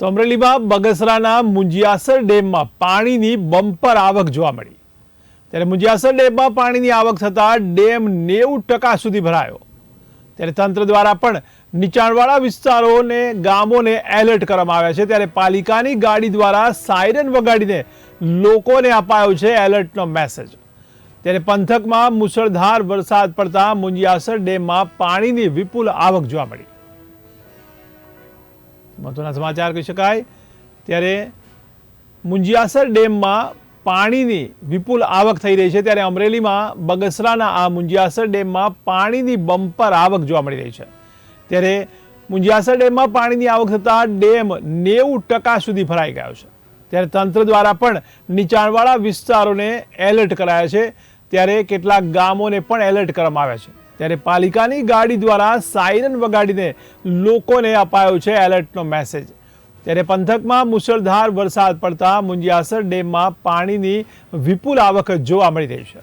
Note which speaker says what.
Speaker 1: તો અમરેલીમાં બગસરાના મુંજિયાસર ડેમમાં પાણીની બમ્પર આવક જોવા મળી. ત્યારે મુંજિયાસર ડેમમાં પાણીની આવક થતાં ડેમ નેવું ટકા સુધી ભરાયો. ત્યારે તંત્ર દ્વારા પણ નીચાણવાળા વિસ્તારોને, ગામોને એલર્ટ કરવામાં આવ્યા છે. ત્યારે પાલિકાની ગાડી દ્વારા સાયરન વગાડીને લોકોને અપાયો છે એલર્ટનો મેસેજ. ત્યારે પંથકમાં મુસળધાર વરસાદ પડતા મુંજિયાસર ડેમમાં પાણીની વિપુલ આવક જોવા મળી. મહત્વના સમાચાર કહી શકાય. ત્યારે મુંજિયાસર ડેમમાં પાણીની વિપુલ આવક થઈ રહી છે. ત્યારે અમરેલીમાં બગસરાના આ મુંજિયાસર ડેમમાં પાણીની બમ્પર આવક જોવા મળી રહી છે. ત્યારે મુંજિયાસર ડેમમાં પાણીની આવક થતાં ડેમ નેવું ટકા સુધી ભરાઈ ગયો છે. ત્યારે તંત્ર દ્વારા પણ નીચાણવાળા વિસ્તારોને એલર્ટ કરાયા છે. ત્યારે કેટલાક ગામોને પણ એલર્ટ કરવામાં આવ્યા છે. ત્યારે પાલિકાની ગાડી દ્વારા સાયરન વગાડીને લોકોને અપાયો છે એલર્ટનો મેસેજ. ત્યારે પંથકમાં મુશળધાર વરસાદ પડતા મુંજિયાસર ડેમમાં પાણીની વિપુલ આવક જોવા મળી રહી છે.